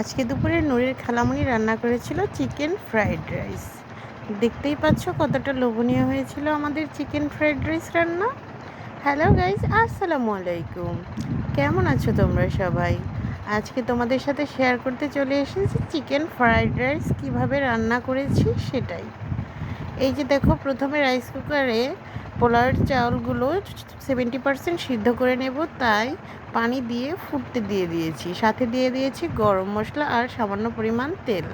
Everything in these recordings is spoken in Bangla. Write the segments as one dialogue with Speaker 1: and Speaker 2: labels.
Speaker 1: আজকে দুপুরে নুরের খালামুনি রান্না করেছিল চিকেন ফ্রাইড রাইস। দেখতেই পাচ্ছ কতটা লোভনীয় হয়েছিল আমাদের চিকেন ফ্রাইড রাইস রান্না। হ্যালো গাইজ আসসালামু আলাইকুম। কেমন আছো তোমরা সবাই? আজকে তোমাদের সাথে শেয়ার করতে চলে এসেছি চিকেন ফ্রাইড রাইস কীভাবে রান্না করেছি সেটাই। এই যে দেখো, প্রথমে রাইস কুকারে পোলাওয়ের চাউলগুলো সেভেন্টি পার্সেন্ট সিদ্ধ করে নেব, তাই পানি দিয়ে ফুটতে দিয়ে দিয়েছি। সাথে দিয়ে দিয়েছি গরম মশলা আর সামান্য পরিমাণ তেল।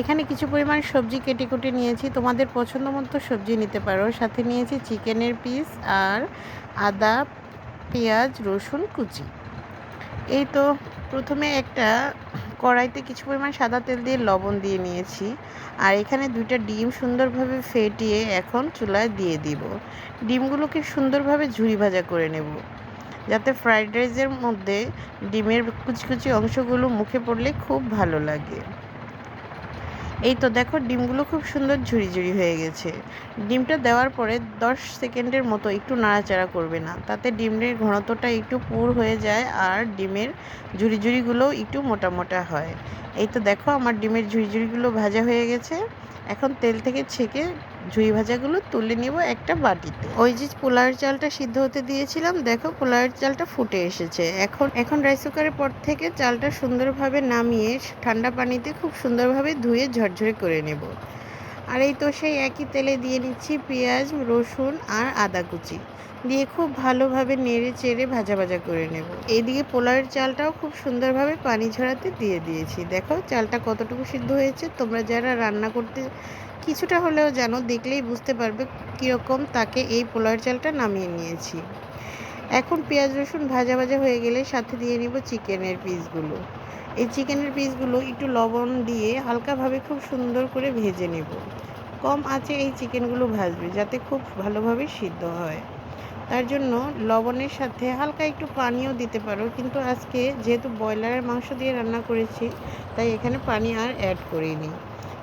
Speaker 1: এখানে কিছু পরিমাণ সবজি কেটে কুটে নিয়েছি। তোমাদের পছন্দ মতো সবজি নিতে পারো। সাথে নিয়েছি চিকেনের পিস আর আদা, পেঁয়াজ, রসুন কুচি। এই তো প্রথমে একটা কড়াইতে কিছু পরিমাণ সাদা তেল দিয়ে লবণ দিয়ে নিয়েছি। আর এখানে দুইটা ডিম সুন্দরভাবে ফেটিয়ে এখন চুলায় দিয়ে দিব। ডিমগুলোকে সুন্দরভাবে ঝুরি ভাজা করে নেব, যাতে ফ্রাইড রাইসের মধ্যে ডিমের কুচি কুচি অংশগুলো মুখে পড়লে খুব ভালো লাগে। এই তো দেখো, ডিমগুলো খুব সুন্দর ঝুড়ি ঝুড়ি হয়ে গেছে। ডিমটা দেওয়ার পরে দশ সেকেন্ডের মতো একটু নাড়াচাড়া করবে না। তাতে ডিমের ঘনত্বটা একটু পুর হয়ে যায় আর ডিমের ঝুড়ি ঝুড়িগুলোও একটু মোটা মোটা হয়। এই তো দেখো, আমার ডিমের ঝুড়ি ঝুড়িগুলো ভাজা হয়ে গেছে। এখন তেল থেকে ছেঁকে ঝুড়ি ভাজাগুলো তুলে নিব একটা বাটিতে। ওই যে পোলাওয়ের চালটা সিদ্ধ হতে দিয়েছিলাম, দেখো পোলাওয়ের চালটা ফুটে এসেছে। এখন এখন রাইস কুকারের পর থেকে চালটা সুন্দরভাবে নামিয়ে ঠান্ডা পানিতে খুব সুন্দরভাবে ধুয়ে ঝরঝরে করে নেব। আর এই তো সেই একই তেলে দিয়ে নিচ্ছি পেঁয়াজ, রসুন আর আদা কুচি। দিয়ে খুব ভালোভাবে নেড়ে চেড়ে ভাজা ভাজা করে নেব। এইদিকে পোলাওয়ের চালটাও খুব সুন্দরভাবে পানি ঝরাতে দিয়ে দিয়েছি। দেখো চালটা কতটুকু সিদ্ধ হয়েছে, তোমরা যারা রান্না করতে কিছুটা হলেও যেন দেখলেই বুঝতে পারবে কীরকম তাকে এই পোলার চালটা নামিয়ে নিয়েছি। এখন পেঁয়াজ রসুন ভাজা ভাজা হয়ে গেলে সাথে দিয়ে নিব চিকেনের পিসগুলো। এই চিকেনের পিসগুলো একটু লবণ দিয়ে হালকাভাবে খুব সুন্দর করে ভেজে নেব। কম আছে এই চিকেনগুলো ভাজবে যাতে খুব ভালোভাবে সিদ্ধ হয়। তার জন্য লবণের সাথে হালকা একটু পানিও দিতে পারো, কিন্তু আজকে যেহেতু ব্রয়লারের মাংস দিয়ে রান্না করেছি, তাই এখানে পানি আর অ্যাড করিনি।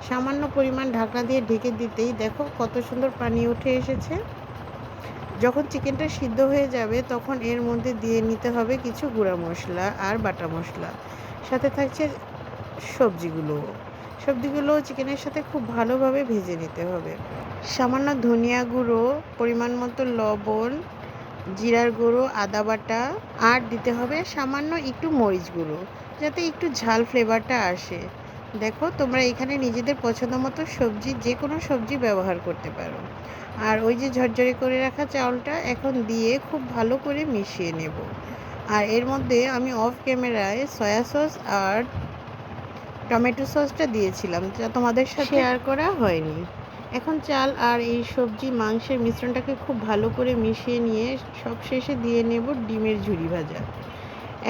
Speaker 1: সামান্য পরিমাণ ঢাকনা দিয়ে ঢেকে দিতেই দেখো কত সুন্দর পানি উঠে এসেছে। যখন চিকেনটা সিদ্ধ হয়ে যাবে তখন এর মধ্যে দিয়ে নিতে হবে কিছু গুঁড়া মশলা আর বাটা মশলা। সাথে থাকছে সবজিগুলো। সবজিগুলো চিকেনের সাথে খুব ভালোভাবে ভেজে নিতে হবে। সামান্য ধনিয়া গুঁড়ো, পরিমাণ মতো লবণ, জিরার গুঁড়ো, আদা বাটা আর দিতে হবে সামান্য একটু মরিচ গুঁড়ো, যাতে একটু ঝাল ফ্লেভারটা আসে। দেখো তোমরা এখানে নিজেদের পছন্দ মতো সবজি যে কোনো সবজি ব্যবহার করতে পারো। আর ওই যে ঝরঝরে করে রাখা চাউলটা এখন দিয়ে খুব ভালো করে মিশিয়ে নেব। আর এর মধ্যে আমি অফ ক্যামেরায় সয়া সস আর টমেটো সসটা দিয়েছিলাম যা তোমাদের সাথে শেয়ার করা হয়নি। এখন চাল আর এই সবজি মাংসের মিশ্রণটাকে খুব ভালো করে মিশিয়ে নিয়ে সব শেষে দিয়ে নেব ডিমের ঝুরি ভাজা।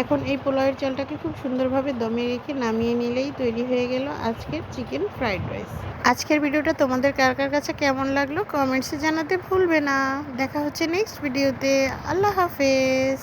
Speaker 1: এখন এই পোলাওয়ের চালটাকে খুব সুন্দরভাবে দমে রেখে নামিয়ে নিলেই তৈরি হয়ে গেল আজকের চিকেন ফ্রাইড রাইস। আজকের ভিডিওটা তোমাদের কার কার কাছে কেমন লাগল কমেন্টসে জানাতে ভুলবে না। দেখা হচ্ছে নেক্সট ভিডিওতে। আল্লাহ হাফেজ।